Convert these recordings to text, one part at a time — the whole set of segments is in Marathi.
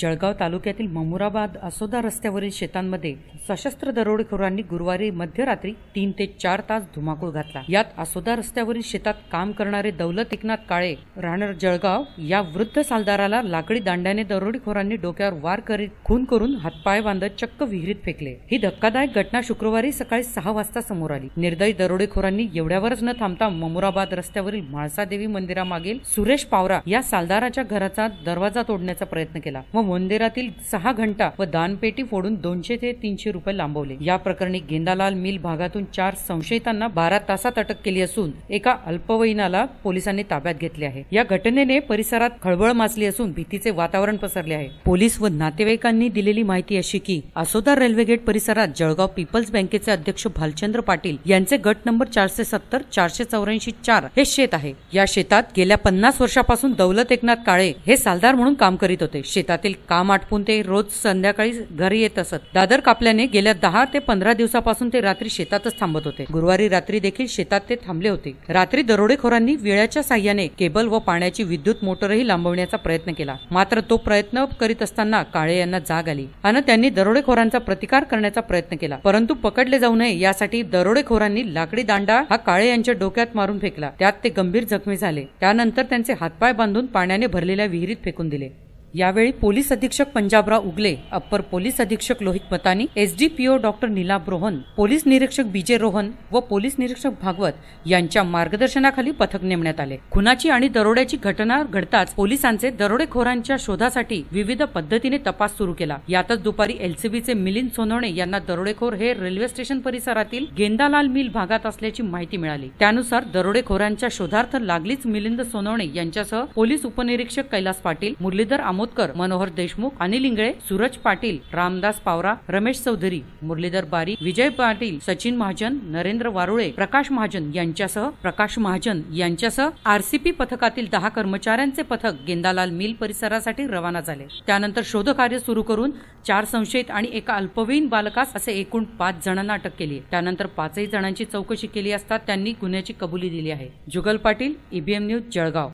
जळगाव तालुक्यातील ममुराबाद असोदा रस्त्यावरील शेतांमध्ये सशस्त्र दरोडेखोरांनी गुरुवारी मध्यरात्री तीन ते चार तास धुमाकूळ घातला. यात असोदा रस्त्यावरील शेतात काम करणारे दौलत एकनाथ काळे राहणार जळगाव या वृद्ध सालदाराला लाकडी दांड्याने दरोडेखोरांनी डोक्यावर वार करीत खून करून हातपाय बांधत चक्क विहिरीत फेकले. ही धक्कादायक घटना शुक्रवारी सकाळी सहा वाजता समोर आली. निर्दयी दरोडेखोरांनी एवढ्यावरच न थांबता ममुराबाद रस्त्यावरील म्हाळसादेवी मंदिरामागील सुरेश पावरा या सालदाराच्या घराचा दरवाजा तोडण्याचा प्रयत्न केला व मंदिरातील सहा घंटा व दानपेटी फोडून दोनशे ते तीनशे रुपये लांबवले. या प्रकरणी गेंदालाल मिल भागातून चार संशयितांना बारा तासात अटक केली असून एका अल्पवयीनाला पोलिसांनी ताब्यात घेतले आहे. या घटनेने परिसरात खळबळ माजली असून भीतीचे वातावरण पसरले आहे. पोलीस व नातेवाईकांनी दिलेली माहिती अशी की आसोदार रेल्वे गेट परिसरात जळगाव पीपल्स बँकेचे अध्यक्ष भालचंद्र पाटील यांचे गट नंबर चारशे सत्तर चारशे चौऱ्याऐंशी चार हे शेत आहे. या शेतात गेल्या पन्नास वर्षापासून दौलत एकनाथ काळे हे सालदार म्हणून काम करीत होते. शेतातील काम आटपून ते रोज संध्याकाळी घरी येत असत. दादर कापल्याने गेल्या दहा ते पंधरा दिवसापासून ते रात्री शेतातच थांबत होते. गुरुवारी रात्री देखील शेतात ते थांबले होते. रात्री दरोडेखोरांनी विळ्याच्या साह्याने केबल व पाण्याची विद्युत मोटरही लांबवण्याचा प्रयत्न केला. मात्र तो प्रयत्न करीत असताना काळे यांना जाग आली. आणि त्यांनी दरोडेखोरांचा प्रतिकार करण्याचा प्रयत्न केला. परंतु पकडले जाऊ नये यासाठी दरोडेखोरांनी लाकडी दांडा हा काळे यांच्या डोक्यात मारून फेकला. त्यात ते गंभीर जखमी झाले. त्यानंतर त्यांचे हातपाय बांधून पाण्याने भरलेल्या विहिरीत फेकून दिले. यावेळी पोलीस अधीक्षक पंजाबराव उगले अप्पर पोलीस अधीक्षक Lohit Matani SDPO doctor Nilabh Rohan police निरीक्षक बीजे रोहन व पोलीस निरीक्षक भागवत यांच्या मार्गदर्शनाखाली पथक नेमण्यात आले. खुनाची आणि दरोड्याची घटना घडताच पोलिसांचे दरोडेखोरांच्या शोधासाठी विविध पद्धतीने तपास सुरू केला. यातच दुपारी एलसीबीचे मिलिंद सोनवणे यांना दरोडेखोर हे रेल्वे स्टेशन परिसरातील गेंदालाल मिल भागात असल्याची माहिती मिळाली. त्यानुसार दरोडेखोरांच्या शोधार्थ लागलीच मिलिंद सोनवणे यांच्यासह पोलीस उपनिरीक्षक कैलास पाटील मुरलीधर आमोदकर मनोहर देशमुख अनिल इंगळे सूरज पाटील रामदास पावरा रमेश चौधरी मुरलीधर बारी विजय पाटील सचिन महाजन नरेंद्र वारुळे प्रकाश महाजन यांच्यासह प्रकाश महाजन यांच्यासह आरसीपी पथकातील दहा कर्मचाऱ्यांचे पथक गेंदालाल मिल परिसरासाठी रवाना झाले. त्यानंतर शोधकार्य सुरू करून चार संशयित आणि एका अल्पवयीन बालकास असे एकूण पाच जणांना अटक केली त्यानंतर पाचही जणांची चौकशी केली असता त्यांनी गुन्ह्याची कबुली दिली आहे. Jugal Patil EBM news Jalgaon.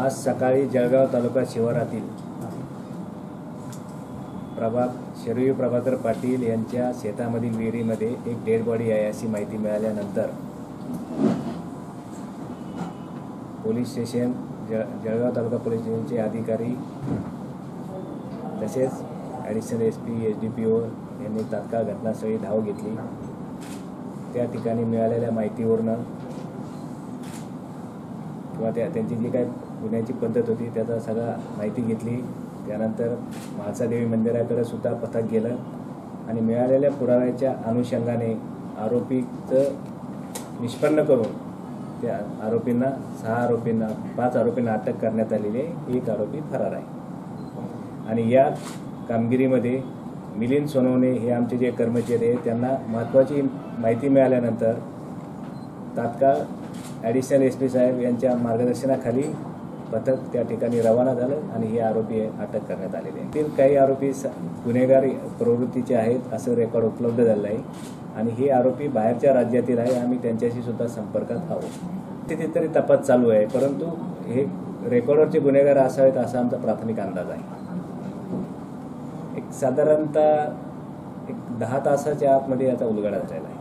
आज सकाळी जळगाव तालुका शिवारातील प्रभा शरयू प्रभाकर पाटील यांच्या शेतामधील विहिरीमध्ये एक डेड बॉडी आहे अशी माहिती मिळाल्यानंतर पोलीस स्टेशन जळ जळगाव तालुका पोलीस स्टेशनचे अधिकारी तसेच additional S P H D P O यांनी तात्काळ घटनास्थळी धाव घेतली. त्या ठिकाणी मिळालेल्या माहितीवरनं किंवा त्या त्यांची जी काय गुन्ह्याची पद्धत होती त्याचा सगळा माहिती घेतली. त्यानंतर म्हाळसादेवी मंदिराकडे सुद्धा पथक गेलं. आणि मिळालेल्या पुराव्याच्या अनुषंगाने आरोपीचं निष्पन्न करून त्या आरोपींना सहा आरोपींना पाच आरोपींना अटक करण्यात आलेली आहे. एक आरोपी फरार आहे. आणि या कामगिरीमध्ये मिलिंद सोनवणे हे आमचे जे कर्मचारी आहेत त्यांना महत्त्वाची माहिती मिळाल्यानंतर तात्काळ ॲडिशनल एस पी साहेब यांच्या मार्गदर्शनाखाली पथक त्या ठिकाणी रवाना झालं आणि हे आरोपी अटक करण्यात आलेले आहेत. काही आरोपी स गुन्हेगार प्रवृत्तीचे आहेत असं रेकॉर्ड उपलब्ध झालं आहे. आणि हे आरोपी बाहेरच्या राज्यातील आहे. आम्ही त्यांच्याशी सुद्धा संपर्कात आहोत. तिथे तरी तपास चालू आहे. परंतु हे रेकॉर्डवरचे गुन्हेगार असावेत असा आमचा प्राथमिक अंदाज आहे. एक साधारणतः एक दहा तासाच्या आतमध्ये याचा उलगडा झालेला आहे.